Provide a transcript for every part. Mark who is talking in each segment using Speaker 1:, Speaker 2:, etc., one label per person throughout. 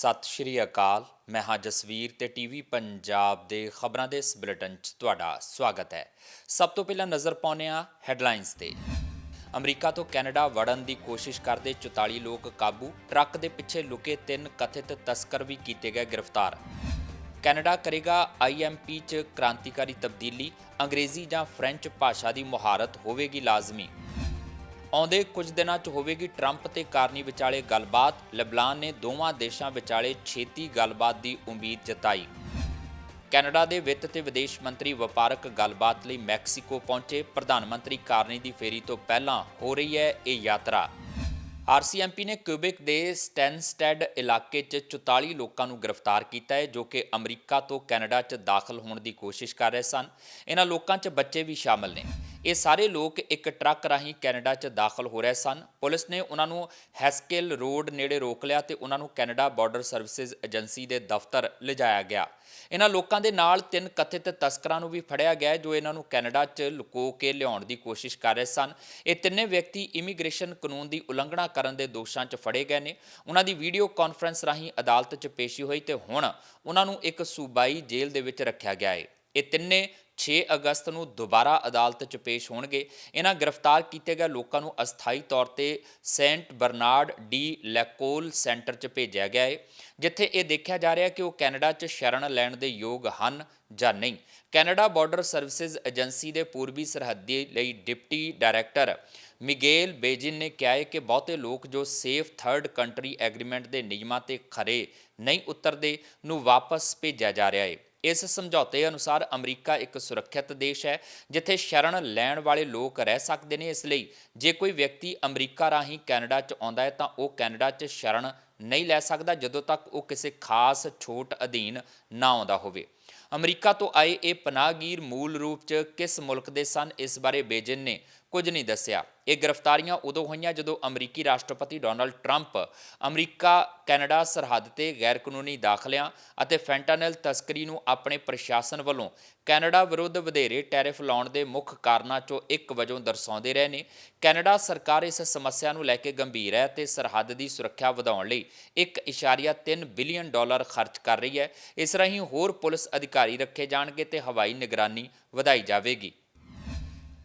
Speaker 1: ਸਤਿ ਸ਼੍ਰੀ ਅਕਾਲ। ਮੈਂ ਹਾਂ ਜਸਵੀਰ ਤੇ ਟੀਵੀ ਪੰਜਾਬ ਦੇ ਖਬਰਾਂ ਦੇ ਇਸ ਬੁਲੇਟਿਨ 'ਚ ਤੁਹਾਡਾ ਸਵਾਗਤ ਹੈ। ਸਭ ਤੋਂ ਪਹਿਲਾਂ ਨਜ਼ਰ ਪਾਉਂਦੇ ਹਾਂ ਹੈਡਲਾਈਨਸ ਤੇ। ਅਮਰੀਕਾ ਤੋਂ ਕੈਨੇਡਾ ਵੜਨ ਦੀ ਕੋਸ਼ਿਸ਼ ਕਰਦੇ 44 ਲੋਕ ਕਾਬੂ। ਟਰੱਕ ਦੇ ਪਿੱਛੇ ਲੁਕੇ ਤਿੰਨ ਕਥਿਤ ਤਸਕਰ ਵੀ ਕੀਤੇ ਗਏ ਗ੍ਰਿਫਤਾਰ। ਕੈਨੇਡਾ ਕਰੇਗਾ ਆਈਐਮਪੀ 'ਚ ਕ੍ਰਾਂਤੀਕਾਰੀ ਤਬਦੀਲੀ। ਅੰਗਰੇਜ਼ੀ ਜਾਂ ਫ੍ਰੈਂਚ ਭਾਸ਼ਾ ਦੀ ਮੁਹਾਰਤ ਹੋਵੇਗੀ ਲਾਜ਼ਮੀ। ਆਉਂਦੇ ਕੁਝ ਦਿਨਾਂ 'ਚ ਹੋਵੇਗੀ ਟਰੰਪ ਤੇ ਕਾਰਨੀ ਵਿਚਾਲੇ ਗੱਲਬਾਤ। ਲਬਨਾਨ ਨੇ ਦੋਵਾਂ ਦੇਸ਼ਾਂ ਵਿਚਾਲੇ ਛੇਤੀ ਗੱਲਬਾਤ ਦੀ ਉਮੀਦ ਜਤਾਈ। ਕੈਨੇਡਾ ਦੇ ਵਿੱਤ ਤੇ ਵਿਦੇਸ਼ ਮੰਤਰੀ ਵਪਾਰਕ ਗੱਲਬਾਤ ਲਈ ਮੈਕਸੀਕੋ ਪਹੁੰਚੇ। ਪ੍ਰਧਾਨ ਮੰਤਰੀ ਕਾਰਨੀ ਦੀ ਫੇਰੀ ਤੋਂ ਪਹਿਲਾਂ ਹੋ ਰਹੀ ਹੈ ਇਹ ਯਾਤਰਾ। ਆਰਸੀਐਮਪੀ ਨੇ ਕਿਊਬਿਕ ਦੇ ਸਟੈਨਸਟੈਡ ਇਲਾਕੇ 'ਚ 44 ਲੋਕਾਂ ਨੂੰ ਗ੍ਰਿਫਤਾਰ ਕੀਤਾ ਹੈ, ਜੋ ਕਿ ਅਮਰੀਕਾ ਤੋਂ ਕੈਨੇਡਾ 'ਚ ਦਾਖਲ ਹੋਣ ਦੀ ਕੋਸ਼ਿਸ਼ ਕਰ ਰਹੇ ਸਨ। ਇਹਨਾਂ ਲੋਕਾਂ 'ਚ ਬੱਚੇ ਵੀ ਸ਼ਾਮਲ ਨੇ। ਇਹ ਸਾਰੇ ਲੋਕ ਇੱਕ ਟਰੱਕ ਰਾਹੀਂ ਕੈਨੇਡਾ 'ਚ ਦਾਖਲ ਹੋ ਰਹੇ ਸਨ। ਪੁਲਿਸ ਨੇ ਉਹਨਾਂ ਨੂੰ ਹੈਸਕੇਲ ਰੋਡ ਨੇੜੇ ਰੋਕ ਲਿਆ ਤੇ ਉਹਨਾਂ ਨੂੰ ਕੈਨੇਡਾ ਬਾਰਡਰ ਸਰਵਿਸਿਜ਼ ਏਜੰਸੀ ਦੇ ਦਫ਼ਤਰ ਲਿਜਾਇਆ ਗਿਆ। ਇਹਨਾਂ ਲੋਕਾਂ ਦੇ ਨਾਲ ਤਿੰਨ ਕਥਿਤ ਤਸਕਰਾਂ ਨੂੰ ਵੀ ਫੜਿਆ ਗਿਆ ਜੋ ਇਹਨਾਂ ਨੂੰ ਕੈਨੇਡਾ 'ਚ ਲੁਕੋ ਕੇ ਲਿਆਉਣ ਦੀ ਕੋਸ਼ਿਸ਼ ਕਰ ਰਹੇ ਸਨ। ਇਹ ਤਿੰਨੇ ਵਿਅਕਤੀ ਇਮੀਗ੍ਰੇਸ਼ਨ ਕਾਨੂੰਨ ਦੀ ਉਲੰਘਣਾ ਕਰਨ ਦੇ ਦੋਸ਼ਾਂ 'ਚ ਫੜੇ ਗਏ ਨੇ। ਉਹਨਾਂ ਦੀ ਵੀਡੀਓ ਕਾਨਫਰੰਸ ਰਾਹੀਂ ਅਦਾਲਤ 'ਚ ਪੇਸ਼ੀ ਹੋਈ ਤੇ ਹੁਣ ਉਹਨਾਂ ਨੂੰ ਇੱਕ ਸੂਬਾਈ ਜੇਲ੍ਹ ਦੇ ਵਿੱਚ ਰੱਖਿਆ ਗਿਆ ਹੈ। ਇਹ ਤਿੰਨੇ 6 ਅਗਸਤ ਨੂੰ ਦੁਬਾਰਾ ਅਦਾਲਤ 'ਚ ਪੇਸ਼ ਹੋਣਗੇ। ਇਹਨਾਂ ਗ੍ਰਿਫਤਾਰ ਕੀਤੇ ਗਏ ਲੋਕਾਂ ਨੂੰ ਅਸਥਾਈ ਤੌਰ ਤੇ Saint Bernard de Lacolle centre 'ਚ ਭੇਜਿਆ ਗਿਆ ਹੈ ਜਿੱਥੇ ਇਹ ਦੇਖਿਆ ਜਾ ਰਿਹਾ ਕਿ ਉਹ ਕੈਨੇਡਾ 'ਚ ਸ਼ਰਨ ਲੈਣ ਦੇ ਯੋਗ ਹਨ ਜਾਂ ਨਹੀਂ। ਕੈਨੇਡਾ ਬਾਰਡਰ ਸਰਵਿਸਿਜ਼ ਏਜੰਸੀ ਦੇ ਪੂਰਬੀ ਸਰਹੱਦੀ ਲਈ ਡਿਪਟੀ ਡਾਇਰੈਕਟਰ ਮਿਗੇਲ ਬੇਜਿਨ ਨੇ ਕਿਹਾ ਹੈ ਕਿ ਬਹੁਤੇ ਲੋਕ ਜੋ ਸੇਫ ਥਰਡ ਕੰਟਰੀ ਐਗਰੀਮੈਂਟ ਦੇ ਨਿਯਮਾਂ ਤੇ ਖਰੇ ਨਹੀਂ ਉਤਰਦੇ, ਨੂੰ ਵਾਪਸ ਭੇਜਿਆ ਜਾ ਰਿਹਾ ਹੈ ਇਸ ਸਮਝੌਤੇ ਅਨੁਸਾਰ ਅਮਰੀਕਾ ਇੱਕ ਸੁਰੱਖਿਅਤ ਦੇਸ਼ ਹੈ, ਜਿੱਥੇ ਸ਼ਰਨ ਲੈਣ ਵਾਲੇ ਲੋਕ ਰਹਿ ਸਕਦੇ ਨੇ। ਇਸ ਲਈ ਜੇ ਕੋਈ ਵਿਅਕਤੀ ਅਮਰੀਕਾ ਰਾਹੀਂ ਕੈਨੇਡਾ 'ਚ ਆਉਂਦਾ ਹੈ, ਤਾਂ ਉਹ ਕੈਨੇਡਾ 'ਚ ਸ਼ਰਨ ਨਹੀਂ ਲੈ ਸਕਦਾ, ਜਦੋਂ ਤੱਕ ਉਹ ਕਿਸੇ ਖਾਸ ਛੋਟ ਅਧੀਨ ਨਾ ਆਉਂਦਾ ਹੋਵੇ। ਅਮਰੀਕਾ ਤੋਂ ਆਏ ਇਹ ਪਨਾਹਗੀਰ ਮੂਲ ਰੂਪ 'ਚ ਕਿਸ ਮੁਲਕ ਦੇ ਸਨ, ਇਸ ਬਾਰੇ ਬੇਜਨ ਨੇ ਕੁਝ ਨਹੀਂ ਦੱਸਿਆ। ਇਹ ਗ੍ਰਿਫਤਾਰੀਆਂ ਉਦੋਂ ਹੋਈਆਂ ਜਦੋਂ ਅਮਰੀਕੀ ਰਾਸ਼ਟਰਪਤੀ ਡੋਨਲਡ ਟਰੰਪ ਅਮਰੀਕਾ, ਕੈਨੇਡਾ, ਸਰਹੱਦ ਤੇ ਗੈਰ ਕਾਨੂੰਨੀ ਦਾਖਲਿਆਂ ਅਤੇ ਫੈਂਟਾਨਲ ਤਸਕਰੀ ਨੂੰ ਆਪਣੇ ਪ੍ਰਸ਼ਾਸਨ ਵੱਲੋਂ ਕੈਨੇਡਾ ਵਿਰੁੱਧ ਵਧੇਰੇ ਟੈਰਿਫ ਲਾਉਣ ਦੇ ਮੁੱਖ ਕਾਰਨਾਂ 'ਚੋਂ ਇੱਕ ਵਜੋਂ ਦਰਸਾਉਂਦੇ ਰਹੇ ਨੇ। ਕੈਨੇਡਾ ਸਰਕਾਰ ਇਸ ਸਮੱਸਿਆ ਨੂੰ ਲੈ ਕੇ ਗੰਭੀਰ ਹੈ ਤੇ ਸਰਹੱਦ ਦੀ ਸੁਰੱਖਿਆ ਵਧਾਉਣ ਲਈ 1.3 ਬਿਲੀਅਨ ਡਾਲਰ ਖਰਚ ਕਰ ਰਹੀ ਹੈ। ਇਸ ਰਾਹੀਂ ਹੋਰ ਪੁਲਿਸ ਅਧਿਕਾਰੀ ਰੱਖੇ ਜਾਣਗੇ ਤੇ ਹਵਾਈ ਨਿਗਰਾਨੀ ਵਧਾਈ ਜਾਵੇਗੀ।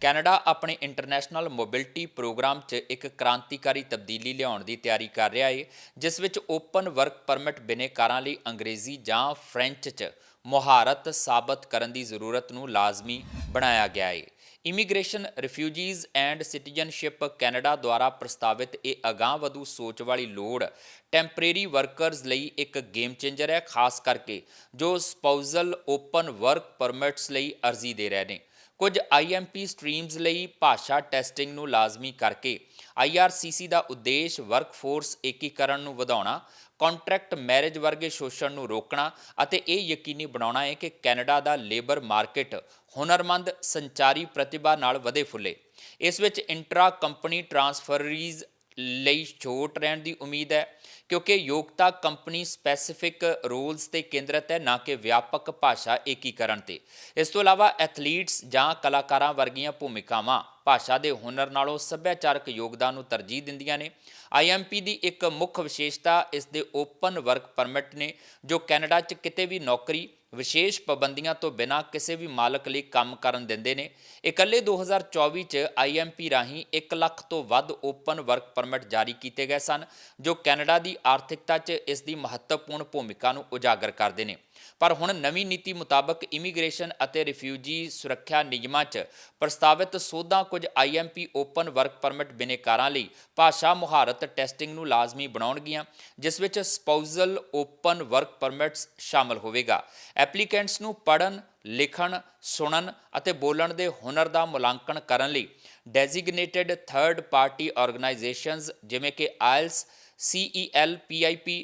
Speaker 1: ਕੈਨੇਡਾ ਆਪਣੇ ਇੰਟਰਨੈਸ਼ਨਲ ਮੋਬਿਲਿਟੀ ਪ੍ਰੋਗਰਾਮ 'ਚ ਇੱਕ ਕ੍ਰਾਂਤੀਕਾਰੀ ਤਬਦੀਲੀ ਲਿਆਉਣ ਦੀ ਤਿਆਰੀ ਕਰ ਰਿਹਾ ਏ, ਜਿਸ ਵਿੱਚ ਓਪਨ ਵਰਕ ਪਰਮਿਟ ਬਿਨੇਕਾਰਾਂ ਲਈ ਅੰਗਰੇਜ਼ੀ ਜਾਂ ਫ੍ਰੈਂਚ 'ਚ ਮੁਹਾਰਤ ਸਾਬਤ ਕਰਨ ਦੀ ਜ਼ਰੂਰਤ ਨੂੰ ਲਾਜ਼ਮੀ ਬਣਾਇਆ ਗਿਆ ਏ। Immigration, refugees and citizenship Canada ਦੁਆਰਾ ਪ੍ਰਸਤਾਵਿਤ ਇਹ ਅਗਾਂਹਵਧੂ ਸੋਚ ਵਾਲੀ ਲੋੜ ਟੈਂਪਰੇਰੀ ਵਰਕਰਸ ਲਈ ਇੱਕ ਗੇਮ ਚੇਂਜਰ ਹੈ, ਖਾਸ ਕਰਕੇ ਜੋ ਸਪਾਊਜ਼ਲ ਓਪਨ ਵਰਕ ਪਰਮਿਟਸ ਲਈ ਅਰਜ਼ੀ ਦੇ ਰਹੇ ਨੇ। ਕੁਝ ਆਈਐਮਪੀ ਸਟਰੀਮਜ਼ ਲਈ ਭਾਸ਼ਾ ਟੈਸਟਿੰਗ ਨੂੰ ਲਾਜ਼ਮੀ ਕਰਕੇ ਆਈਆਰਸੀਸੀ ਦਾ ਉਦੇਸ਼ ਵਰਕਫੋਰਸ ਏਕੀਕਰਨ ਨੂੰ ਵਧਾਉਣਾ, ਕੰਟਰੈਕਟ ਮੈਰਿਜ ਵਰਗੇ ਸ਼ੋਸ਼ਣ ਨੂੰ ਰੋਕਣਾ ਅਤੇ ਇਹ ਯਕੀਨੀ ਬਣਾਉਣਾ ਹੈ ਕਿ ਕੈਨੇਡਾ ਦਾ ਲੇਬਰ ਮਾਰਕੀਟ ਹੁਨਰਮੰਦ ਸੰਚਾਰੀ ਪ੍ਰਤਿਭਾ ਨਾਲ ਵਧੇ ਫੁੱਲੇ। ਇਸ ਵਿੱਚ ਇੰਟਰਾ ਕੰਪਨੀ ਟ੍ਰਾਂਸਫਰਰੀਜ਼ ਲਈ ਛੋਟ ਰਹਿਣ ਦੀ ਉਮੀਦ ਹੈ, ਕਿਉਂਕਿ ਯੋਗਤਾ ਕੰਪਨੀ ਸਪੈਸੀਫਿਕ ਰੋਲਸ ਤੇ ਕੇਂਦਰਿਤ ਹੈ, ਨਾ ਕਿ ਵਿਆਪਕ ਭਾਸ਼ਾ ਏਕੀਕਰਨ ਤੇ। ਇਸ ਤੋਂ ਇਲਾਵਾ ਐਥਲੀਟਸ ਜਾਂ ਕਲਾਕਾਰਾਂ ਵਰਗੀਆਂ ਭੂਮਿਕਾਵਾਂ ਭਾਸ਼ਾ ਦੇ ਹੁਨਰ ਨਾਲੋਂ ਸੱਭਿਆਚਾਰਕ ਯੋਗਦਾਨ ਨੂੰ ਤਰਜੀਹ ਦਿੰਦੀਆਂ ਨੇ। ਆਈਐਮਪੀ ਦੀ ਇੱਕ ਮੁੱਖ ਵਿਸ਼ੇਸ਼ਤਾ ਇਸ ਦੇ ਓਪਨ ਵਰਕ ਪਰਮਿਟ ਨੇ, ਜੋ ਕੈਨੇਡਾ 'ਚ ਕਿਤੇ ਵੀ ਨੌਕਰੀ ਵਿਸ਼ੇਸ਼ ਪਾਬੰਦੀਆਂ ਤੋਂ ਬਿਨਾਂ ਕਿਸੇ ਵੀ ਮਾਲਕ ਲਈ ਕੰਮ ਕਰਨ ਦਿੰਦੇ ਨੇ। ਇਕੱਲੇ 2024 ਚ ਆਈਐਮਪੀ ਰਾਹੀਂ 1 ਲੱਖ ਤੋਂ ਵੱਧ ਓਪਨ ਵਰਕ ਪਰਮਿਟ ਜਾਰੀ ਕੀਤੇ ਗਏ ਸਨ, ਜੋ ਕੈਨੇਡਾ ਦੀ ਆਰਥਿਕਤਾ 'ਚ ਇਸ ਦੀ ਮਹੱਤਵਪੂਰਨ ਭੂਮਿਕਾ ਨੂੰ ਉਜਾਗਰ ਕਰਦੇ ਨੇ। ਪਰ ਹੁਣ ਨਵੀਂ ਨੀਤੀ ਮੁਤਾਬਕ ਇਮੀਗ੍ਰੇਸ਼ਨ ਅਤੇ ਰਿਫਿਊਜੀ ਸੁਰੱਖਿਆ ਨਿਯਮਾਂ 'ਚ ਪ੍ਰਸਤਾਵਿਤ ਸੋਧਾਂ ਕੁਝ ਆਈਐਮਪੀ ਓਪਨ ਵਰਕ ਪਰਮਿਟ ਬਿਨੇਕਾਰਾਂ ਲਈ ਭਾਸ਼ਾ ਮੁਹਾਰਤ ਟੈਸਟਿੰਗ ਨੂੰ ਲਾਜ਼ਮੀ ਬਣਾਉਣਗੀਆਂ, ਜਿਸ ਵਿੱਚ ਸਪਾਊਜ਼ਲ ਓਪਨ ਵਰਕ ਪਰਮਿਟਸ ਸ਼ਾਮਲ ਹੋਵੇਗਾ। ਐਪਲੀਕੈਂਟਸ ਨੂੰ ਪੜ੍ਹਨ, ਲਿਖਣ, ਸੁਣਨ ਅਤੇ ਬੋਲਣ ਦੇ ਹੁਨਰ ਦਾ ਮੁਲਾਂਕਣ ਕਰਨ ਲਈ ਡੈਜ਼ਿਗਨੇਟਿਡ ਥਰਡ ਪਾਰਟੀ ਆਰਗੇਨਾਈਜੇਸ਼ਨਸ ਜਿਵੇਂ ਕਿ IELTS CEL PIP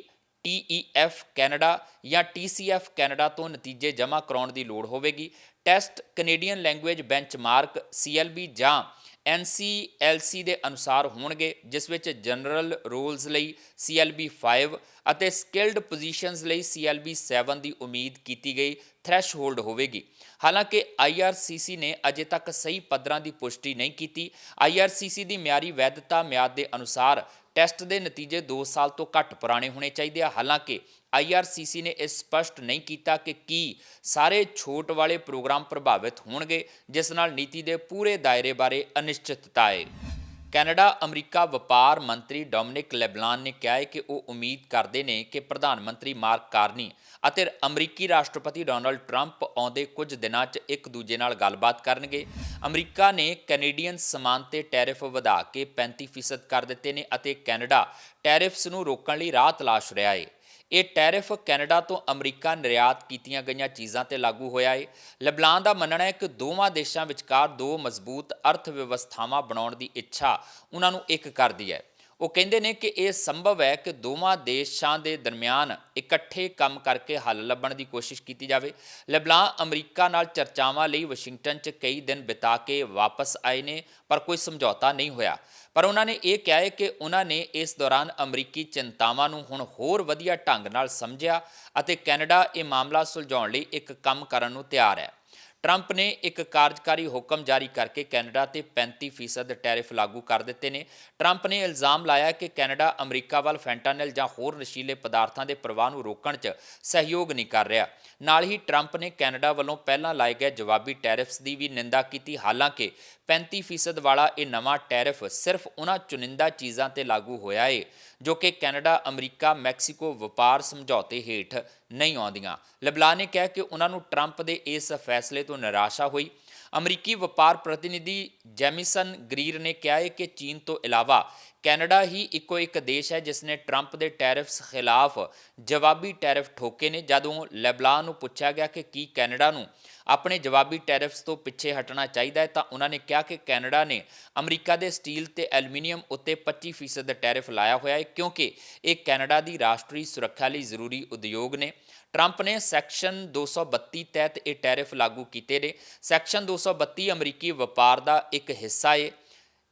Speaker 1: TEF Canada ਜਾਂ TCF ਕੈਨੇਡਾ ਤੋਂ ਨਤੀਜੇ ਜਮ੍ਹਾਂ ਕਰਾਉਣ ਦੀ ਲੋੜ ਹੋਵੇਗੀ। Test Canadian language benchmark CLB ਜਾਂ NCLC ਦੇ ਅਨੁਸਾਰ ਹੋਣਗੇ, ਜਿਸ ਵਿੱਚ ਜਨਰਲ ਰੋਲਸ ਲਈ CLB 5 ਅਤੇ ਸਕਿਲਡ ਪੋਜੀਸ਼ਨਸ ਲਈ CLB 7 ਦੀ ਉਮੀਦ ਕੀਤੀ ਗਈ ਥ੍ਰੈਸ਼ਹੋਲਡ ਹੋਵੇਗੀ। ਹਾਲਾਂਕਿ IRCC ਨੇ ਅਜੇ ਤੱਕ ਸਹੀ ਪੱਧਰਾਂ ਦੀ ਪੁਸ਼ਟੀ ਨਹੀਂ ਕੀਤੀ। IRCC ਦੀ ਮਿਆਰੀ ਵੈਧਤਾ ਮਿਆਦ ਦੇ ਅਨੁਸਾਰ ਟੈਸਟ ਦੇ ਨਤੀਜੇ 2 ਸਾਲ ਤੋਂ ਘੱਟ ਪੁਰਾਣੇ ਹੋਣੇ ਚਾਹੀਦੇ ਆ। ਹਾਲਾਂਕਿ IRCC ਨੇ ਇਹ ਸਪਸ਼ਟ ਨਹੀਂ ਕੀਤਾ ਕਿ ਕੀ ਸਾਰੇ ਛੋਟ ਵਾਲੇ ਪ੍ਰੋਗਰਾਮ ਪ੍ਰਭਾਵਿਤ ਹੋਣਗੇ, ਜਿਸ ਨਾਲ ਨੀਤੀ ਦੇ ਪੂਰੇ ਦਾਇਰੇ ਬਾਰੇ ਅਨਿਸ਼ਚਿਤਤਾ ਹੈ ਕੈਨੇਡਾ ਅਮਰੀਕਾ ਵਪਾਰ ਮੰਤਰੀ ਡੋਮਿਨਿਕ ਲੈਬਲਾਨ ਨੇ ਕਿਹਾ ਹੈ ਕਿ ਉਹ ਉਮੀਦ ਕਰਦੇ ਨੇ ਕਿ ਪ੍ਰਧਾਨ ਮੰਤਰੀ ਮਾਰਕ ਕਾਰਨੀ ਅਤੇ ਅਮਰੀਕੀ ਰਾਸ਼ਟਰਪਤੀ ਡੋਨਲਡ ਟਰੰਪ ਆਉਂਦੇ ਕੁਝ ਦਿਨਾਂ 'ਚ ਇੱਕ ਦੂਜੇ ਨਾਲ ਗੱਲਬਾਤ ਕਰਨਗੇ। ਅਮਰੀਕਾ ਨੇ ਕੈਨੇਡੀਅਨ ਸਮਾਨ ਤੇ ਟੈਰਿਫ ਵਧਾ ਕੇ 35% ਕਰ ਦਿੱਤੇ ਨੇ ਅਤੇ ਕੈਨੇਡਾ ਟੈਰਿਫਸ ਨੂੰ ਰੋਕਣ ਲਈ ਰਾਹ ਤਲਾਸ਼ ਰਿਹਾ ਹੈ। ਇਹ ਟੈਰਿਫ ਕੈਨੇਡਾ ਤੋਂ ਅਮਰੀਕਾ ਨਿਰਯਾਤ ਕੀਤੀਆਂ ਗਈਆਂ ਚੀਜ਼ਾਂ ਤੇ ਲਾਗੂ ਹੋਇਆ ਹੈ ਲਬਲਾਨ ਦਾ ਮੰਨਣਾ ਹੈ ਕਿ ਦੋਵਾਂ ਦੇਸ਼ਾਂ ਵਿਚਕਾਰ ਦੋ ਮਜ਼ਬੂਤ ਅਰਥ ਵਿਵਸਥਾਵਾਂ ਬਣਾਉਣ ਦੀ ਇੱਛਾ ਉਹਨਾਂ ਨੂੰ ਇੱਕ ਕਰਦੀ ਹੈ। ਉਹ ਕਹਿੰਦੇ ਨੇ ਕਿ ਇਹ ਸੰਭਵ ਹੈ ਕਿ ਦੋਵਾਂ ਦੇਸ਼ਾਂ ਦੇ ਦਰਮਿਆਨ ਇਕੱਠੇ ਕੰਮ ਕਰਕੇ ਹੱਲ ਲੱਭਣ ਦੀ ਕੋਸ਼ਿਸ਼ ਕੀਤੀ ਜਾਵੇ। ਲਬਨਾਨ ਅਮਰੀਕਾ ਨਾਲ ਚਰਚਾਵਾਂ ਲਈ ਵਾਸ਼ਿੰਗਟਨ 'ਚ ਕਈ ਦਿਨ ਬਿਤਾ ਕੇ ਵਾਪਸ ਆਏ ਨੇ, ਪਰ ਕੋਈ ਸਮਝੌਤਾ ਨਹੀਂ ਹੋਇਆ। ਪਰ ਉਹਨਾਂ ਨੇ ਇਹ ਕਿਹਾ ਹੈ ਕਿ ਉਹਨਾਂ ਨੇ ਇਸ ਦੌਰਾਨ ਅਮਰੀਕੀ ਚਿੰਤਾਵਾਂ ਨੂੰ ਹੁਣ ਹੋਰ ਵਧੀਆ ਢੰਗ ਨਾਲ ਸਮਝਿਆ ਅਤੇ ਕੈਨੇਡਾ ਇਹ ਮਾਮਲਾ ਸੁਲਝਾਉਣ ਲਈ ਇੱਕ ਕੰਮ ਕਰਨ ਨੂੰ ਤਿਆਰ ਹੈ। ਟਰੰਪ ਨੇ ਇੱਕ ਕਾਰਜਕਾਰੀ ਹੁਕਮ ਜਾਰੀ ਕਰਕੇ ਕੈਨੇਡਾ ਤੇ 35% ਟੈਰਿਫ ਲਾਗੂ ਕਰ ਦਿੱਤੇ ਨੇ। ਟਰੰਪ ਨੇ ਇਲਜ਼ਾਮ ਲਾਇਆ ਕਿ ਕੈਨੇਡਾ ਅਮਰੀਕਾ ਵੱਲ ਫੈਂਟਾਨਲ ਜਾਂ ਹੋਰ ਨਸ਼ੀਲੇ ਪਦਾਰਥਾਂ ਦੇ ਪ੍ਰਵਾਹ ਨੂੰ ਰੋਕਣ 'ਚ ਸਹਿਯੋਗ ਨਹੀਂ ਕਰ ਰਿਹਾ। ਨਾਲ ਹੀ ਟਰੰਪ ਨੇ ਕੈਨੇਡਾ ਵੱਲੋਂ ਪਹਿਲਾਂ ਲਾਏ ਗਏ ਜਵਾਬੀ ਟੈਰਿਫਸ ਦੀ ਵੀ ਨਿੰਦਾ ਕੀਤੀ। ਹਾਲਾਂਕਿ 35% ਵਾਲਾ ਇਹ ਨਵਾਂ ਟੈਰਿਫ ਸਿਰਫ ਉਹਨਾਂ ਚੁਣਿੰਦਾ ਚੀਜ਼ਾਂ ਤੇ ਲਾਗੂ ਹੋਇਆ ਏ, ਜੋ ਕਿ ਕੈਨੇਡਾ, ਅਮਰੀਕਾ, ਮੈਕਸੀਕੋ ਵਪਾਰ ਸਮਝੌਤੇ ਹੇਠ ਨਹੀਂ ਆਉਂਦੀਆਂ। ਲਬਲਾ ਨੇ ਕਿਹਾ ਕਿ ਉਹਨਾਂ ਨੂੰ ਟਰੰਪ ਦੇ ਇਸ ਫੈਸਲੇ ਤੋਂ ਨਿਰਾਸ਼ਾ ਹੋਈ। ਅਮਰੀਕੀ ਵਪਾਰ ਪ੍ਰਤੀਨਿਧੀ ਜੈਮਿਸਨ ਗਰੀਰ ਨੇ ਕਿਹਾ ਹੈ ਕਿ ਚੀਨ ਤੋਂ ਇਲਾਵਾ ਕੈਨੇਡਾ ਹੀ ਇੱਕੋ ਇੱਕ ਦੇਸ਼ ਹੈ ਜਿਸ ਨੇ ਟਰੰਪ ਦੇ ਟੈਰਿਫਸ ਖਿਲਾਫ ਜਵਾਬੀ ਟੈਰਿਫ ਠੋਕੇ ਨੇ। ਜਦੋਂ ਲੈਬਨਾਨ ਨੂੰ ਪੁੱਛਿਆ ਗਿਆ ਕਿ ਕੀ ਕੈਨੇਡਾ ਨੂੰ ਆਪਣੇ ਜਵਾਬੀ ਟੈਰਿਫਸ ਤੋਂ ਪਿੱਛੇ ਹਟਣਾ ਚਾਹੀਦਾ ਹੈ, ਤਾਂ ਉਹਨਾਂ ਨੇ ਕਿਹਾ ਕਿ ਕੈਨੇਡਾ ਨੇ ਅਮਰੀਕਾ ਦੇ ਸਟੀਲ ਤੇ ਐਲੂਮੀਨੀਅਮ ਉੱਤੇ 25% ਦਾ ਟੈਰਿਫ ਲਾਇਆ ਹੋਇਆ ਹੈ, ਕਿਉਂਕਿ ਇਹ ਕੈਨੇਡਾ ਦੀ ਰਾਸ਼ਟਰੀ ਸੁਰੱਖਿਆ ਲਈ ਜ਼ਰੂਰੀ ਉਦਯੋਗ ਨੇ। ਟਰੰਪ ਨੇ ਸੈਕਸ਼ਨ 232 ਤਹਿਤ ਇਹ ਟੈਰਿਫ ਲਾਗੂ ਕੀਤੇ ਨੇ। ਸੈਕਸ਼ਨ 232 ਅਮਰੀਕੀ ਵਪਾਰ ਦਾ ਇੱਕ ਹਿੱਸਾ ਹੈ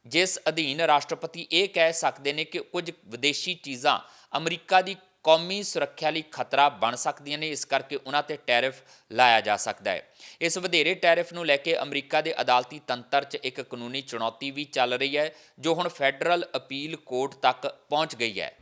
Speaker 1: ਜਿਸ ਅਧੀਨ ਰਾਸ਼ਟਰਪਤੀ ਇਹ ਕਹਿ ਸਕਦੇ ਨੇ ਕਿ ਕੁਝ ਵਿਦੇਸ਼ੀ ਚੀਜ਼ਾਂ ਅਮਰੀਕਾ ਦੀ ਕੌਮੀ ਸੁਰੱਖਿਆ ਲਈ ਖਤਰਾ ਬਣ ਸਕਦੀਆਂ ਨੇ, ਇਸ ਕਰਕੇ ਉਹਨਾਂ ਤੇ ਟੈਰਿਫ ਲਾਇਆ ਜਾ ਸਕਦਾ ਹੈ। ਇਸ ਵਧੇਰੇ ਟੈਰਿਫ ਨੂੰ ਲੈ ਕੇ ਅਮਰੀਕਾ ਦੇ ਅਦਾਲਤੀ ਤੰਤਰ 'ਚ ਇੱਕ ਕਾਨੂੰਨੀ ਚੁਣੌਤੀ ਵੀ ਚੱਲ ਰਹੀ ਹੈ, ਜੋ ਹੁਣ ਫੈਡਰਲ ਅਪੀਲ ਕੋਰਟ ਤੱਕ ਪਹੁੰਚ ਗਈ ਹੈ।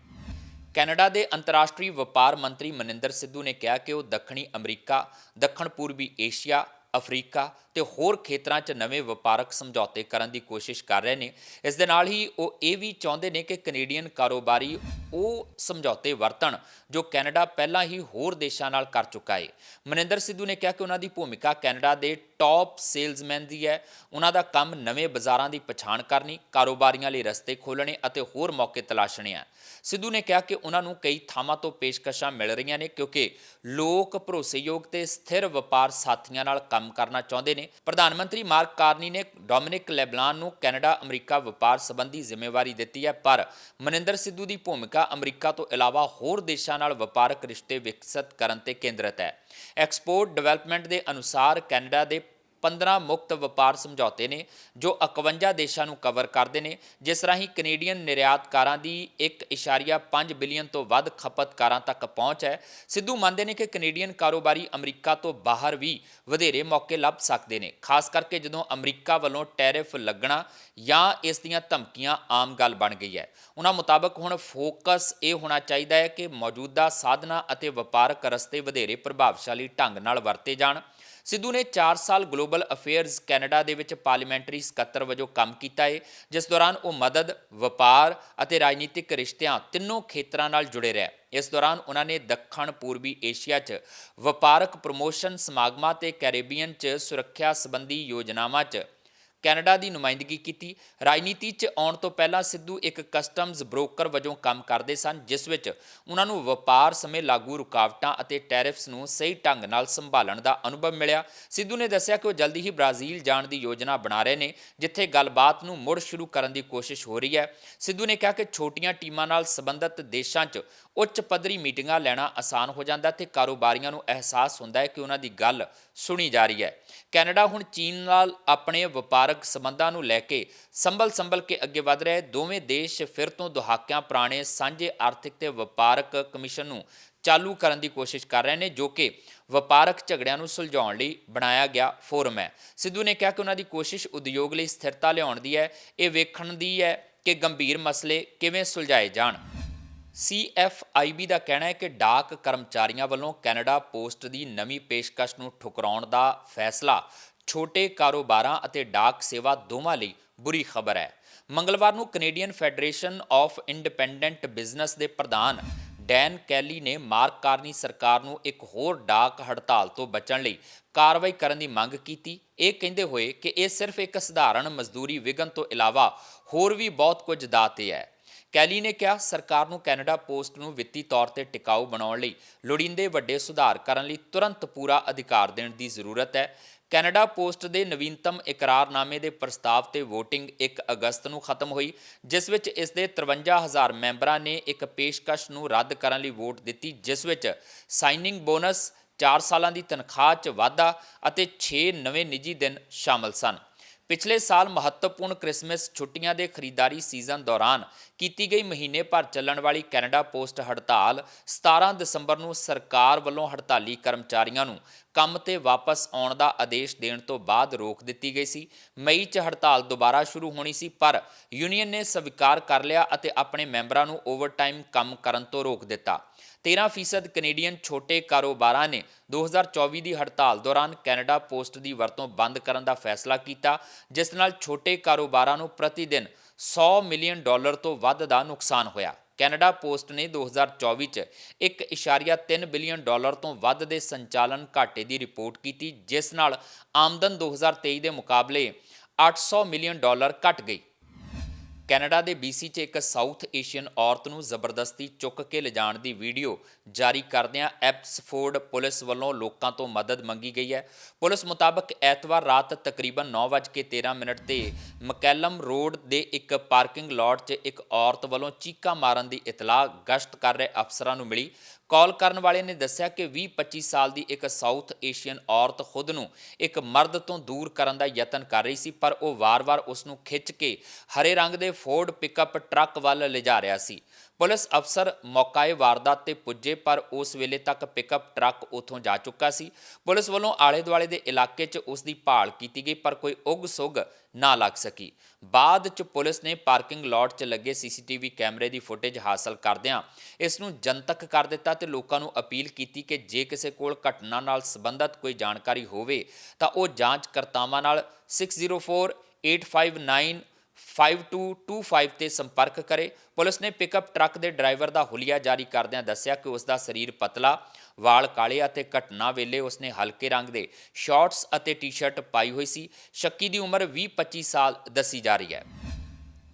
Speaker 1: ਕੈਨੇਡਾ ਦੇ ਅੰਤਰਰਾਸ਼ਟਰੀ ਵਪਾਰ ਮੰਤਰੀ ਮਨਿੰਦਰ ਸਿੱਧੂ ਨੇ ਕਿਹਾ ਕਿ ਉਹ ਦੱਖਣੀ ਅਮਰੀਕਾ, ਦੱਖਣ ਪੂਰਬੀ ਏਸ਼ੀਆ, ਅਫਰੀਕਾ ਤੇ ਹੋਰ ਖੇਤਰਾਂ 'ਚ ਨਵੇਂ ਵਪਾਰਕ ਸਮਝੌਤੇ ਕਰਨ ਦੀ ਕੋਸ਼ਿਸ਼ ਕਰ ਰਹੇ ਨੇ। ਇਸ ਦੇ ਨਾਲ ਹੀ ਉਹ ਇਹ ਵੀ ਚਾਹੁੰਦੇ ਨੇ ਕਿ ਕੈਨੇਡੀਅਨ ਕਾਰੋਬਾਰੀ ਉਹ ਸਮਝੌਤੇ ਵਰਤਣ ਜੋ ਕੈਨੇਡਾ ਪਹਿਲਾਂ ਹੀ ਹੋਰ ਦੇਸ਼ਾਂ ਨਾਲ ਕਰ ਚੁੱਕਾ ਹੈ ਮਨਿੰਦਰ ਸਿੱਧੂ ਨੇ ਕਿਹਾ ਕਿ ਉਹਨਾਂ ਦੀ ਭੂਮਿਕਾ ਕੈਨੇਡਾ ਦੇ ਟੌਪ ਸੇਲਜ਼ਮੈਨ ਦੀ ਹੈ। ਉਹਨਾਂ ਦਾ ਕੰਮ ਨਵੇਂ ਬਾਜ਼ਾਰਾਂ ਦੀ ਪਛਾਣ ਕਰਨੀ, ਕਾਰੋਬਾਰੀਆਂ ਲਈ ਰਸਤੇ ਖੋਲ੍ਹਣੇ ਅਤੇ ਹੋਰ ਮੌਕੇ ਤਲਾਸ਼ਣੇ ਆ। ਸਿੱਧੂ ਨੇ ਕਿਹਾ ਕਿ ਉਹਨਾਂ ਨੂੰ ਕਈ ਥਾਵਾਂ ਤੋਂ ਪੇਸ਼ਕਸ਼ਾਂ ਮਿਲ ਰਹੀਆਂ ਨੇ ਕਿਉਂਕਿ ਲੋਕ ਭਰੋਸੇਯੋਗ ਤੇ ਸਥਿਰ ਵਪਾਰ ਸਾਥੀਆਂ ਨਾਲ ਕੰਮ ਕਰਨਾ ਚਾਹੁੰਦੇ ਨੇ। ਪ੍ਰਧਾਨ ਮੰਤਰੀ ਮਾਰਕ ਕਾਰਨੀ ਨੇ ਡੋਮਿਨਿਕ ਲੈਬਲਾਨ ਨੂੰ ਕੈਨੇਡਾ, ਅਮਰੀਕਾ ਵਪਾਰ ਸੰਬੰਧੀ ਜ਼ਿੰਮੇਵਾਰੀ ਦਿੱਤੀ ਹੈ, ਪਰ ਮਨਿੰਦਰ ਸਿੱਧੂ ਦੀ ਭੂਮਿਕਾ ਅਮਰੀਕਾ ਤੋਂ ਇਲਾਵਾ ਹੋਰ ਦੇਸ਼ਾਂ ਨਾਲ ਵਪਾਰਕ ਰਿਸ਼ਤੇ ਵਿਕਸਿਤ ਕਰਨ ਤੇ ਕੇਂਦਰਿਤ ਹੈ। ਐਕਸਪੋਰਟ ਡਿਵੈਲਪਮੈਂਟ ਦੇ ਅਨੁਸਾਰ ਕੈਨੇਡਾ ਦੇ 15 ਮੁਕਤ ਵਪਾਰ ਸਮਝੌਤੇ ਨੇ, ਜੋ 51 ਦੇਸ਼ਾਂ ਨੂੰ ਕਵਰ ਕਰਦੇ ਨੇ। ਜਿਸ ਰਾਹੀਂ ਕੈਨੇਡੀਅਨ ਨਿਰਯਾਤਕਾਰਾਂ ਦੀ 1.5 ਬਿਲੀਅਨ ਤੋਂ ਵੱਧ ਖਪਤਕਾਰਾਂ ਤੱਕ ਪਹੁੰਚ ਹੈ। ਸਿੱਧੂ ਮੰਨਦੇ ਨੇ ਕਿ ਕੈਨੇਡੀਅਨ ਕਾਰੋਬਾਰੀ ਅਮਰੀਕਾ ਤੋਂ ਬਾਹਰ ਵੀ ਵਧੇਰੇ ਮੌਕੇ ਲੱਭ ਸਕਦੇ ਨੇ। ਖਾਸ ਕਰਕੇ ਜਦੋਂ ਅਮਰੀਕਾ ਵੱਲੋਂ ਟੈਰਿਫ ਲੱਗਣਾ ਜਾਂ ਇਸ ਦੀਆਂ ਧਮਕੀਆਂ ਆਮ ਗੱਲ ਬਣ ਗਈ ਹੈ। ਉਹਨਾਂ ਮੁਤਾਬਕ ਹੁਣ ਫੋਕਸ ਇਹ ਹੋਣਾ ਚਾਹੀਦਾ ਹੈ ਕਿ ਮੌਜੂਦਾ ਸਾਧਨਾਂ ਅਤੇ ਵਪਾਰਕ ਰਸਤੇ ਵਧੇਰੇ ਪ੍ਰਭਾਵਸ਼ਾਲੀ ਢੰਗ ਨਾਲ ਵਰਤੇ ਜਾਣ। ਸਿੱਧੂ ਨੇ 4 ਸਾਲ ਗਲੋਬਲ ਅਫੇਅਰਸ ਕੈਨੇਡਾ ਦੇ ਵਿੱਚ ਪਾਰਲੀਮੈਂਟਰੀ ਸਕੱਤਰ ਵਜੋਂ ਕੰਮ ਕੀਤਾ ਹੈ ਜਿਸ ਦੌਰਾਨ ਉਹ ਮਦਦ, ਵਪਾਰ ਅਤੇ ਰਾਜਨੀਤਿਕ ਰਿਸ਼ਤਿਆਂ ਤਿੰਨੋਂ ਖੇਤਰਾਂ ਨਾਲ ਜੁੜੇ ਰਹੇ। ਇਸ ਦੌਰਾਨ ਉਹਨਾਂ ਨੇ ਦੱਖਣ, ਪੂਰਬੀ ਏਸ਼ੀਆ 'ਚ ਵਪਾਰਕ ਪ੍ਰਮੋਸ਼ਨ ਸਮਾਗਮਾਂ ਤੇ ਕੈਰੇਬੀਅਨ 'ਚ ਸੁਰੱਖਿਆ ਸੰਬੰਧੀ ਯੋਜਨਾਵਾਂ 'ਚ ਕੈਨੇਡਾ ਦੀ ਨੁਮਾਇੰਦਗੀ ਕੀਤੀ। ਰਾਜਨੀਤੀ 'ਚ ਆਉਣ ਤੋਂ ਪਹਿਲਾਂ ਸਿੱਧੂ ਇੱਕ ਕਸਟਮਜ਼ ਬ੍ਰੋਕਰ ਵਜੋਂ ਕੰਮ ਕਰਦੇ ਸਨ, ਜਿਸ ਵਿੱਚ ਉਹਨਾਂ ਨੂੰ ਵਪਾਰ ਸਮੇਂ ਲਾਗੂ ਰੁਕਾਵਟਾਂ ਅਤੇ ਟੈਰਿਫਸ ਨੂੰ ਸਹੀ ਢੰਗ ਨਾਲ ਸੰਭਾਲਣ ਦਾ ਅਨੁਭਵ ਮਿਲਿਆ। ਸਿੱਧੂ ਨੇ ਦੱਸਿਆ ਕਿ ਉਹ ਜਲਦੀ ਹੀ ਬ੍ਰਾਜ਼ੀਲ ਜਾਣ ਦੀ ਯੋਜਨਾ ਬਣਾ ਰਹੇ ਨੇ, ਜਿੱਥੇ ਗੱਲਬਾਤ ਨੂੰ ਮੁੜ ਸ਼ੁਰੂ ਕਰਨ ਦੀ ਕੋਸ਼ਿਸ਼ ਹੋ ਰਹੀ ਹੈ। ਸਿੱਧੂ ਨੇ ਕਿਹਾ ਕਿ ਛੋਟੀਆਂ ਟੀਮਾਂ ਨਾਲ ਸੰਬੰਧਿਤ ਦੇਸ਼ਾਂ 'ਚ ਉੱਚ ਪੱਧਰੀ ਮੀਟਿੰਗਾਂ ਲੈਣਾ ਆਸਾਨ ਹੋ ਜਾਂਦਾ ਤੇ ਕਾਰੋਬਾਰੀਆਂ ਨੂੰ ਅਹਿਸਾਸ ਹੁੰਦਾ ਹੈ ਕਿ ਉਹਨਾਂ ਦੀ ਗੱਲ ਸੁਣੀ ਜਾ ਰਹੀ ਹੈ। ਕੈਨੇਡਾ ਹੁਣ ਚੀਨ ਨਾਲ ਆਪਣੇ ਵਪਾਰ ਵਪਾਰਕ ਸਬੰਧਾਂ ਨੂੰ ਲੈ ਕੇ ਸੰਭਲ ਸੰਭਲ ਕੇ ਅੱਗੇ ਵਧ ਰਿਹਾ ਹੈ। ਦੋਵੇਂ ਦੇਸ਼ ਫਿਰ ਤੋਂ ਦਹਾਕਿਆਂ ਪੁਰਾਣੇ ਸਾਂਝੇ ਆਰਥਿਕ ਤੇ ਵਪਾਰਕ ਕਮਿਸ਼ਨ ਨੂੰ ਚਾਲੂ ਕਰਨ ਦੀ ਕੋਸ਼ਿਸ਼ ਕਰ ਰਹੇ ਨੇ, ਜੋ ਕਿ ਵਪਾਰਕ ਝਗੜਿਆਂ ਨੂੰ ਸੁਲਝਾਉਣ ਲਈ ਬਣਾਇਆ ਗਿਆ ਫੋਰਮ ਹੈ। ਸਿੱਧੂ ਨੇ ਕਿਹਾ ਕਿ ਉਹਨਾਂ ਦੀ ਕੋਸ਼ਿਸ਼ ਉਦਯੋਗ ਲਈ ਸਥਿਰਤਾ ਲਿਆਉਣ ਦੀ ਹੈ। ਇਹ ਵੇਖਣ ਦੀ ਹੈ ਕਿ ਗੰਭੀਰ ਮਸਲੇ ਕਿਵੇਂ ਸੁਲਝਾਏ ਜਾਣ। CFIB ਦਾ ਕਹਿਣਾ ਹੈ ਕਿ ਡਾਕ ਕਰਮਚਾਰੀਆਂ ਵੱਲੋਂ ਕੈਨੇਡਾ ਪੋਸਟ ਦੀ ਨਵੀਂ ਪੇਸ਼ਕਸ਼ ਨੂੰ ਠੁਕਰਾਉਣ ਦਾ ਫੈਸਲਾ ਛੋਟੇ ਕਾਰੋਬਾਰਾਂ ਅਤੇ ਡਾਕ ਸੇਵਾ ਦੋਵਾਂ ਲਈ ਬੁਰੀ ਖਬਰ ਹੈ। ਮੰਗਲਵਾਰ ਨੂੰ Canadian Federation of Independent Business ਦੇ ਪ੍ਰਧਾਨ ਡੈਨ ਕੈਲੀ ਨੇ ਮਾਰਕ ਕਾਰਨੀ ਸਰਕਾਰ ਨੂੰ ਇੱਕ ਹੋਰ ਡਾਕ ਹੜਤਾਲ ਤੋਂ ਬਚਣ ਲਈ ਕਾਰਵਾਈ ਕਰਨ ਦੀ ਮੰਗ ਕੀਤੀ। ਇਹ ਕਹਿੰਦੇ ਹੋਏ ਕਿ ਇਹ ਸਿਰਫ ਇੱਕ ਸਧਾਰਨ ਮਜ਼ਦੂਰੀ ਵਿਘਨ ਤੋਂ ਇਲਾਵਾ ਹੋਰ ਵੀ ਬਹੁਤ ਕੁਝ ਦਾ ਤੇ ਹੈ। ਕੈਲੀ ਨੇ ਕਿਹਾ, ਸਰਕਾਰ ਨੂੰ ਕੈਨੇਡਾ ਪੋਸਟ ਨੂੰ ਵਿੱਤੀ ਤੌਰ ਤੇ ਟਿਕਾਊ ਬਣਾਉਣ ਲਈ ਲੋੜੀਂਦੇ ਵੱਡੇ ਸੁਧਾਰ ਕਰਨ ਲਈ ਤੁਰੰਤ ਪੂਰਾ ਅਧਿਕਾਰ ਦੇਣ ਦੀ ਜ਼ਰੂਰਤ ਹੈ। ਕੈਨੇਡਾ ਪੋਸਟ ਦੇ ਨਵੀਨਤਮ ਇਕਰਾਰਨਾਮੇ ਦੇ ਪ੍ਰਸਤਾਵ ਤੇ VOTING 1 ਅਗਸਤ ਨੂੰ ਖਤਮ ਹੋਈ, ਜਿਸ ਵਿੱਚ ਇਸ ਦੇ 53000 ਮੈਂਬਰਾਂ ਨੇ ਇੱਕ ਪੇਸ਼ਕਸ਼ ਨੂੰ ਰੱਦ ਕਰਨ ਲਈ ਵੋਟ ਦਿੱਤੀ, ਜਿਸ ਵਿੱਚ ਸਾਈਨਿੰਗ ਬੋਨਸ 4 ਸਾਲਾਂ ਦੀ ਤਨਖਾਹ 'ਚ ਵਾਧਾ ਅਤੇ 6 ਨਵੇਂ ਨਿੱਜੀ ਦਿਨ ਸ਼ਾਮਲ ਸਨ। ਪਿਛਲੇ ਸਾਲ ਮਹੱਤਵਪੂਰਨ ਕ੍ਰਿਸਮਸ ਛੁੱਟੀਆਂ ਦੇ ਖਰੀਦਦਾਰੀ ਸੀਜ਼ਨ ਦੌਰਾਨ ਕੀਤੀ ਗਈ ਮਹੀਨੇ ਭਰ ਚੱਲਣ ਵਾਲੀ ਕੈਨੇਡਾ ਪੋਸਟ ਹੜਤਾਲ 17 ਦਸੰਬਰ ਨੂੰ ਸਰਕਾਰ ਵੱਲੋਂ ਹੜਤਾਲੀ ਕਰਮਚਾਰੀਆਂ ਨੂੰ ਕੰਮ ਤੇ ਵਾਪਸ ਆਉਣ ਦਾ ਆਦੇਸ਼ ਦੇਣ ਤੋਂ ਬਾਅਦ ਰੋਕ ਦਿੱਤੀ ਗਈ ਸੀ। ਮਈ 'ਚ ਹੜਤਾਲ ਦੁਬਾਰਾ ਸ਼ੁਰੂ ਹੋਣੀ ਸੀ, ਪਰ ਯੂਨੀਅਨ ਨੇ ਸਵੀਕਾਰ ਕਰ ਲਿਆ ਅਤੇ ਆਪਣੇ ਮੈਂਬਰਾਂ ਨੂੰ ਓਵਰਟਾਈਮ ਕੰਮ ਕਰਨ ਤੋਂ ਰੋਕ ਦਿੱਤਾ। 13% ਕੈਨੇਡੀਅਨ ਛੋਟੇ ਕਾਰੋਬਾਰਾਂ ਨੇ 2024 ਦੀ ਹੜਤਾਲ ਦੌਰਾਨ ਕੈਨੇਡਾ ਪੋਸਟ ਦੀ ਵਰਤੋਂ ਬੰਦ ਕਰਨ ਦਾ ਫੈਸਲਾ ਕੀਤਾ, ਜਿਸ ਨਾਲ ਛੋਟੇ ਕਾਰੋਬਾਰਾਂ ਨੂੰ ਪ੍ਰਤੀ ਦਿਨ 100 ਮਿਲੀਅਨ ਡਾਲਰ ਤੋਂ ਵੱਧ ਦਾ ਨੁਕਸਾਨ ਹੋਇਆ। ਕੈਨੇਡਾ ਪੋਸਟ ਨੇ 2024 ਚ 1.3 ਬਿਲੀਅਨ ਡਾਲਰ ਤੋਂ ਵੱਧ ਦੇ ਸੰਚਾਲਨ ਘਾਟੇ ਦੀ ਰਿਪੋਰਟ ਕੀਤੀ, ਜਿਸ ਨਾਲ ਆਮਦਨ 2023 ਦੇ ਮੁਕਾਬਲੇ 800 ਮਿਲੀਅਨ ਡਾਲਰ ਘਟ ਗਈ। ਕੈਨੇਡਾ ਦੇ BC 'ਚ ਇੱਕ ਸਾਊਥ ਏਸ਼ੀਅਨ ਔਰਤ ਨੂੰ ਜ਼ਬਰਦਸਤੀ ਚੁੱਕ ਕੇ ਲਿਜਾਣ ਦੀ ਵੀਡੀਓ ਜਾਰੀ ਕਰਦਿਆਂ ਐਪਸਫੋਰਡ ਪੁਲਿਸ ਵੱਲੋਂ ਲੋਕਾਂ ਤੋਂ ਮਦਦ ਮੰਗੀ ਗਈ ਹੈ। ਪੁਲਿਸ ਮੁਤਾਬਕ ਐਤਵਾਰ ਰਾਤ ਤਕਰੀਬਨ 9:13 ਮਿੰਟ ਤੇ ਮਕੈਲਮ ਰੋਡ ਦੇ ਇੱਕ ਪਾਰਕਿੰਗ ਲਾਟ 'ਚ ਇੱਕ ਔਰਤ ਵੱਲੋਂ ਚੀਕਾ ਮਾਰਨ ਦੀ ਇਤਲਾਹ ਗਸ਼ਤ ਕਰ ਰਹੇ ਅਫਸਰਾਂ ਨੂੰ ਮਿਲੀ। ਕਾਲ ਕਰਨ ਵਾਲੇ ਨੇ ਦੱਸਿਆ ਕਿ 20-25 ਸਾਲ ਦੀ ਇੱਕ ਸਾਊਥ ਏਸ਼ੀਅਨ ਔਰਤ ਖੁਦ ਨੂੰ ਇੱਕ ਮਰਦ ਤੋਂ ਦੂਰ ਕਰਨ ਦਾ ਯਤਨ ਕਰ ਰਹੀ ਸੀ, ਪਰ ਉਹ ਵਾਰ-ਵਾਰ ਉਸ ਨੂੰ ਖਿੱਚ ਕੇ ਹਰੇ ਰੰਗ ਦੇ ਫੋਰਡ ਪਿਕਅਪ ਟਰੱਕ ਵੱਲ ਲਿਜਾ ਰਿਹਾ ਸੀ। ਪੁਲਿਸ ਅਫਸਰ ਮੌਕਾਏ ਵਾਰਦਾਤ ਤੇ ਪੁੱਜੇ, ਪਰ ਉਸ ਵੇਲੇ ਤੱਕ ਪਿਕਅਪ ਟਰੱਕ ਉਥੋਂ ਜਾ ਚੁੱਕਾ ਸੀ। ਪੁਲਿਸ ਵੱਲੋਂ ਆਲੇ-ਦੁਆਲੇ ਦੇ ਇਲਾਕੇ 'ਚ ਉਸ ਦੀ ਭਾਲ ਕੀਤੀ ਗਈ, ਪਰ ਕੋਈ ਉਗ-ਸੁਗ ਨਾ ਲੱਗ ਸਕੀ। ਬਾਅਦ 'ਚ ਪੁਲਿਸ ਨੇ ਪਾਰਕਿੰਗ ਲਾਟ 'ਚ ਲੱਗੇ ਸੀਸੀਟੀਵੀ ਕੈਮਰੇ ਦੀ ਫੁਟੇਜ ਹਾਸਲ ਕਰਦਿਆਂ ਇਸ ਨੂੰ ਜਨਤਕ ਕਰ ਦਿੱਤਾ ਤੇ ਲੋਕਾਂ ਨੂੰ ਅਪੀਲ ਕੀਤੀ ਕਿ ਜੇ ਕਿਸੇ ਕੋਲ ਘਟਨਾ ਨਾਲ ਸੰਬੰਧਿਤ ਕੋਈ ਜਾਣਕਾਰੀ ਹੋਵੇ, ਤਾਂ ਉਹ ਜਾਂਚਕਰਤਾਵਾਂ ਨਾਲ 604 859 5225 ਤੇ ਸੰਪਰਕ ਕਰੇ। ਪੁਲਿਸ ਨੇ ਪਿਕਅਪ ਟਰੱਕ ਦੇ ਡਰਾਈਵਰ ਦਾ ਹੁਲੀਆ ਜਾਰੀ ਕਰਦਿਆਂ ਦੱਸਿਆ ਕਿ ਉਸ ਦਾ ਸਰੀਰ ਪਤਲਾ, ਵਾਲ ਕਾਲੇ ਅਤੇ ਘਟਨਾ ਵੇਲੇ ਉਸਨੇ ਹਲਕੇ ਰੰਗ ਦੇ ਸ਼ਾਰਟਸ ਅਤੇ ਟੀ-ਸ਼ਰਟ ਪਾਈ ਹੋਈ ਸੀ। ਸ਼ੱਕੀ ਦੀ ਉਮਰ 20-25 ਸਾਲ ਦੱਸੀ ਜਾ ਰਹੀ ਹੈ।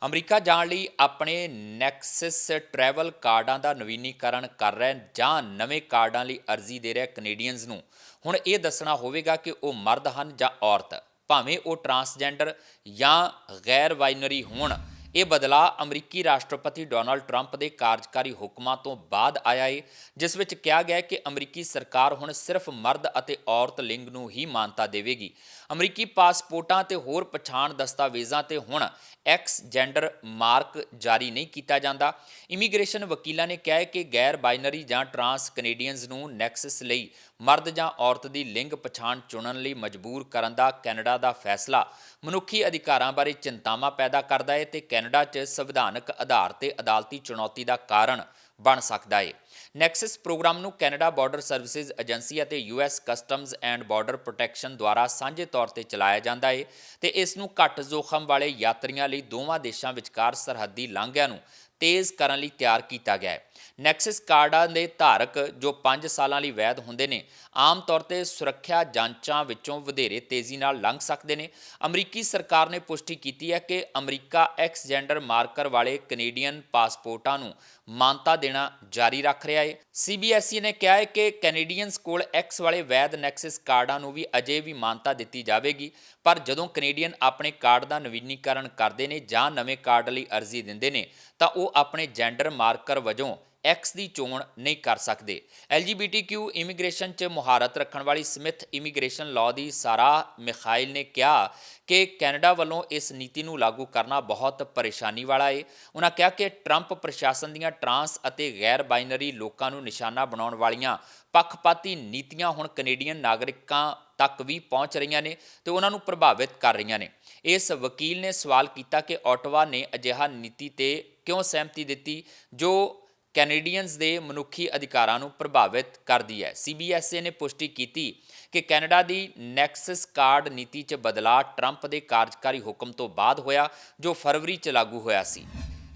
Speaker 1: ਅਮਰੀਕਾ ਜਾਣ ਲਈ ਆਪਣੇ ਨੈਕਸਸ ਟਰੈਵਲ ਕਾਰਡਾਂ ਦਾ ਨਵੀਨੀਕਰਨ ਕਰ ਰਹੇ ਜਾਂ ਨਵੇਂ ਕਾਰਡਾਂ ਲਈ ਅਰਜ਼ੀ ਦੇ ਰਹੇ ਕੈਨੇਡੀਅਨਸ ਨੂੰ। ਹੁਣ ਇਹ ਦੱਸਣਾ ਹੋਵੇਗਾ ਕਿ ਉਹ ਮਰਦ ਹਨ ਜਾਂ ਔਰਤ। ਭਾਵੇਂ ਉਹ ਟਰਾਂਸਜੈਂਡਰ ਜਾਂ ਗੈਰ ਬਾਈਨਰੀ ਹੋਣ, ਇਹ ਬਦਲਾਅ ਅਮਰੀਕੀ ਰਾਸ਼ਟਰਪਤੀ ਡੋਨਾਲਡ ਟਰੰਪ ਦੇ ਕਾਰਜਕਾਰੀ ਹੁਕਮਾਂ ਤੋਂ ਬਾਅਦ ਆਇਆ ਹੈ ਜਿਸ ਵਿੱਚ ਕਿਹਾ ਗਿਆ ਹੈ ਕਿ ਅਮਰੀਕੀ ਸਰਕਾਰ ਹੁਣ ਸਿਰਫ ਮਰਦ ਅਤੇ ਔਰਤ ਲਿੰਗ ਨੂੰ ਹੀ ਮਾਨਤਾ ਦੇਵੇਗੀ। ਅਮਰੀਕੀ ਪਾਸਪੋਰਟਾਂ ਤੇ ਹੋਰ ਪਛਾਣ ਦਸਤਾਵੇਜ਼ਾਂ ਤੇ ਹੁਣ ਐਕਸ ਜੈਂਡਰ ਮਾਰਕ ਜਾਰੀ ਨਹੀਂ ਕੀਤਾ ਜਾਂਦਾ। ਇਮੀਗ੍ਰੇਸ਼ਨ ਵਕੀਲਾਂ ਨੇ ਕਿਹਾ ਹੈ ਕਿ ਗੈਰ ਬਾਈਨਰੀ ਜਾਂ ਟਰਾਂਸ ਕੈਨੇਡੀਅਨਸ ਨੂੰ ਨੈਕਸਸ ਲਈ ਮਰਦ ਜਾਂ ਔਰਤ ਦੀ ਲਿੰਗ ਪਛਾਣ ਚੁਣਨ ਲਈ ਮਜਬੂਰ ਕਰਨ ਦਾ ਕੈਨੇਡਾ ਦਾ ਫੈਸਲਾ ਮਨੁੱਖੀ ਅਧਿਕਾਰਾਂ ਬਾਰੇ ਚਿੰਤਾਵਾਂ ਪੈਦਾ ਕਰਦਾ ਹੈ ਤੇ ਕੈਨੇਡਾ 'ਚ ਸੰਵਿਧਾਨਕ ਆਧਾਰ ਤੇ ਅਦਾਲਤੀ ਚੁਣੌਤੀ ਦਾ ਕਾਰਨ ਬਣ ਸਕਦਾ ਹੈ। ਨੈਕਸਸ ਪ੍ਰੋਗਰਾਮ ਨੂੰ ਕੈਨੇਡਾ ਬਾਰਡਰ ਸਰਵਿਸਿਜ਼ ਏਜੰਸੀ ਅਤੇ US Customs and Border Protection ਦੁਆਰਾ ਸਾਂਝੇ ਤੌਰ ਤੇ ਚਲਾਇਆ ਜਾਂਦਾ ਹੈ ਤੇ ਇਸ ਨੂੰ ਘੱਟ ਜ਼ੋਖਮ ਵਾਲੇ ਯਾਤਰੀਆਂ ਲਈ ਦੋਵਾਂ ਦੇਸ਼ਾਂ ਵਿਚਕਾਰ ਸਰਹੱਦੀ ਲਾਂਘਿਆਂ ਨੂੰ ਤੇਜ਼ ਕਰਨ ਲਈ ਤਿਆਰ ਕੀਤਾ ਗਿਆ ਹੈ। ਨੈਕਸਸ ਕਾਰਡਾਂ ਦੇ ਧਾਰਕ ਜੋ 5 ਸਾਲਾਂ ਲਈ ਵੈਧ ਹੁੰਦੇ ਨੇ, ਆਮ ਤੌਰ ਤੇ ਸੁਰੱਖਿਆ ਜਾਂਚਾਂ ਵਿੱਚੋਂ ਵਧੇਰੇ ਤੇਜ਼ੀ ਨਾਲ ਲੰਘ ਸਕਦੇ ਨੇ। ਅਮਰੀਕੀ ਸਰਕਾਰ ਨੇ ਪੁਸ਼ਟੀ ਕੀਤੀ ਹੈ ਕਿ ਅਮਰੀਕਾ ਐਕਸ ਜੈਂਡਰ ਮਾਰਕਰ ਵਾਲੇ ਕੈਨੇਡੀਅਨ ਪਾਸਪੋਰਟਾਂ ਨੂੰ ਮਾਨਤਾ ਦੇਣਾ ਜਾਰੀ ਰੱਖ ਰਿਹਾ ਹੈ। ਸੀਬੀਐਸਈ ਨੇ ਕਿਹਾ ਹੈ ਕਿ ਕੈਨੇਡੀਅਨਸ ਕੋਲ ਐਕਸ ਵਾਲੇ ਵੈਧ ਨੈਕਸਸ ਕਾਰਡਾਂ ਨੂੰ ਵੀ ਅਜੇ ਵੀ ਮਾਨਤਾ ਦਿੱਤੀ ਜਾਵੇਗੀ, ਪਰ ਜਦੋਂ ਕੈਨੇਡੀਅਨ ਆਪਣੇ ਕਾਰਡ ਦਾ ਨਵੀਨੀਕਰਨ ਕਰਦੇ ਨੇ ਜਾਂ ਨਵੇਂ ਕਾਰਡ ਲਈ ਅਰਜ਼ੀ ਦਿੰਦੇ ਨੇ, ਤਾਂ ਉਹ ਆਪਣੇ ਜੈਂਡਰ ਮਾਰਕਰ ਵਜੋਂ ਐਕਸ ਦੀ ਚੋਣ ਨਹੀਂ ਕਰ ਸਕਦੇ। LGBTQ ਇਮੀਗ੍ਰੇਸ਼ਨ 'ਚ ਮੁਹਾਰਤ ਰੱਖਣ ਵਾਲੀ ਸਮਿਥ ਇਮੀਗ੍ਰੇਸ਼ਨ ਲਾਅ ਦੀ ਸਾਰਾ ਮਿਖਾਇਲ ਨੇ ਕਿਹਾ ਕਿ ਕੈਨੇਡਾ ਵੱਲੋਂ ਇਸ ਨੀਤੀ ਨੂੰ ਲਾਗੂ ਕਰਨਾ ਬਹੁਤ ਪਰੇਸ਼ਾਨੀ ਵਾਲਾ ਏ। ਉਹਨਾਂ ਕਿਹਾ ਕਿ ਟਰੰਪ ਪ੍ਰਸ਼ਾਸਨ ਦੀਆਂ ਟਰਾਂਸ ਅਤੇ ਗੈਰ ਬਾਈਨਰੀ ਲੋਕਾਂ ਨੂੰ ਨਿਸ਼ਾਨਾ ਬਣਾਉਣ ਵਾਲੀਆਂ ਪੱਖਪਾਤੀ ਨੀਤੀਆਂ ਹੁਣ ਕੈਨੇਡੀਅਨ ਨਾਗਰਿਕਾਂ ਤੱਕ ਵੀ ਪਹੁੰਚ ਰਹੀਆਂ ਨੇ ਤੇ ਉਹਨਾਂ ਨੂੰ ਪ੍ਰਭਾਵਿਤ ਕਰ ਰਹੀਆਂ ਨੇ। ਇਸ ਵਕੀਲ ਨੇ ਸਵਾਲ ਕੀਤਾ ਕਿ ਓਟਵਾ ਨੇ ਅਜਿਹਾ ਨੀਤੀ ਤੇ ਕਿਉਂ ਸਹਿਮਤੀ ਦਿੱਤੀ, ਜੋ ਕੈਨੇਡੀਅਨਸ ਦੇ ਮਨੁੱਖੀ ਅਧਿਕਾਰਾਂ ਨੂੰ ਪ੍ਰਭਾਵਿਤ ਕਰਦੀ ਹੈ। ਸੀਬੀਐਸਏ ਨੇ ਪੁਸ਼ਟੀ ਕੀਤੀ ਕਿ ਕੈਨੇਡਾ ਦੀ ਨੈਕਸਸ ਕਾਰਡ ਨੀਤੀ 'ਚ ਬਦਲਾਅ ਟਰੰਪ ਦੇ ਕਾਰਜਕਾਰੀ ਹੁਕਮ ਤੋਂ ਬਾਅਦ ਹੋਇਆ, ਜੋ ਫਰਵਰੀ 'ਚ ਲਾਗੂ ਹੋਇਆ ਸੀ।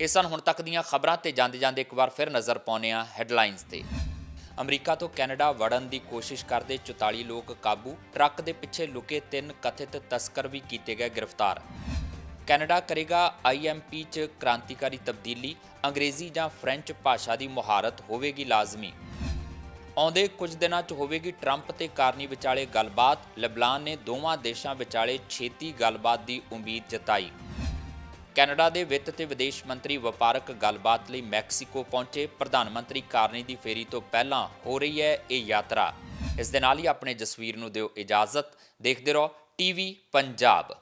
Speaker 1: ਇਹ ਸਨ ਹੁਣ ਤੱਕ ਦੀਆਂ ਖਬਰਾਂ ਤੇ ਜਾਂਦੇ ਜਾਂਦੇ ਇੱਕ ਵਾਰ ਫਿਰ ਨਜ਼ਰ ਪਾਉਂਦੇ ਹਾਂ ਹੈਡਲਾਈਨਸ ਤੇ। ਅਮਰੀਕਾ ਤੋਂ ਕੈਨੇਡਾ ਵੜਨ ਦੀ ਕੋਸ਼ਿਸ਼ ਕਰਦੇ 44 ਲੋਕ ਕਾਬੂ, ਟਰੱਕ ਦੇ ਪਿੱਛੇ ਲੁਕੇ ਤਿੰਨ ਕਥਿਤ ਤਸਕਰ ਵੀ ਕੀਤੇ ਗਏ ਗ੍ਰਿਫਤਾਰ। ਕੈਨੇਡਾ ਕਰੇਗਾ ਆਈਐਮਪੀ 'ਚ ਕ੍ਰਾਂਤੀਕਾਰੀ ਤਬਦੀਲੀ, ਅੰਗਰੇਜ਼ੀ ਜਾਂ ਫ੍ਰੈਂਚ ਭਾਸ਼ਾ ਦੀ ਮੁਹਾਰਤ ਹੋਵੇਗੀ ਲਾਜ਼ਮੀ। ਆਉਂਦੇ ਕੁਝ ਦਿਨਾਂ 'ਚ ਹੋਵੇਗੀ ਟਰੰਪ ਤੇ ਕਾਰਨੀ ਵਿਚਾਲੇ ਗੱਲਬਾਤ, ਲੈਬਨਾਨ ਨੇ ਦੋਵਾਂ ਦੇਸ਼ਾਂ ਵਿਚਾਲੇ ਛੇਤੀ ਗੱਲਬਾਤ ਦੀ ਉਮੀਦ ਜਤਾਈ। ਕੈਨੇਡਾ ਦੇ ਵਿੱਤ ਤੇ ਵਿਦੇਸ਼ ਮੰਤਰੀ ਵਪਾਰਕ ਗੱਲਬਾਤ ਲਈ ਮੈਕਸੀਕੋ ਪਹੁੰਚੇ, ਪ੍ਰਧਾਨ ਮੰਤਰੀ ਕਾਰਨੀ ਦੀ ਫੇਰੀ ਤੋਂ ਪਹਿਲਾਂ ਹੋ ਰਹੀ ਹੈ ਇਹ ਯਾਤਰਾ। ਇਸ ਦੇ ਨਾਲ ਹੀ ਆਪਣੇ ਜਸਵੀਰ ਨੂੰ ਦਿਓ ਇਜਾਜ਼ਤ। ਦੇਖਦੇ ਰਹੋ, ਟੀਵੀ ਪੰਜਾਬ।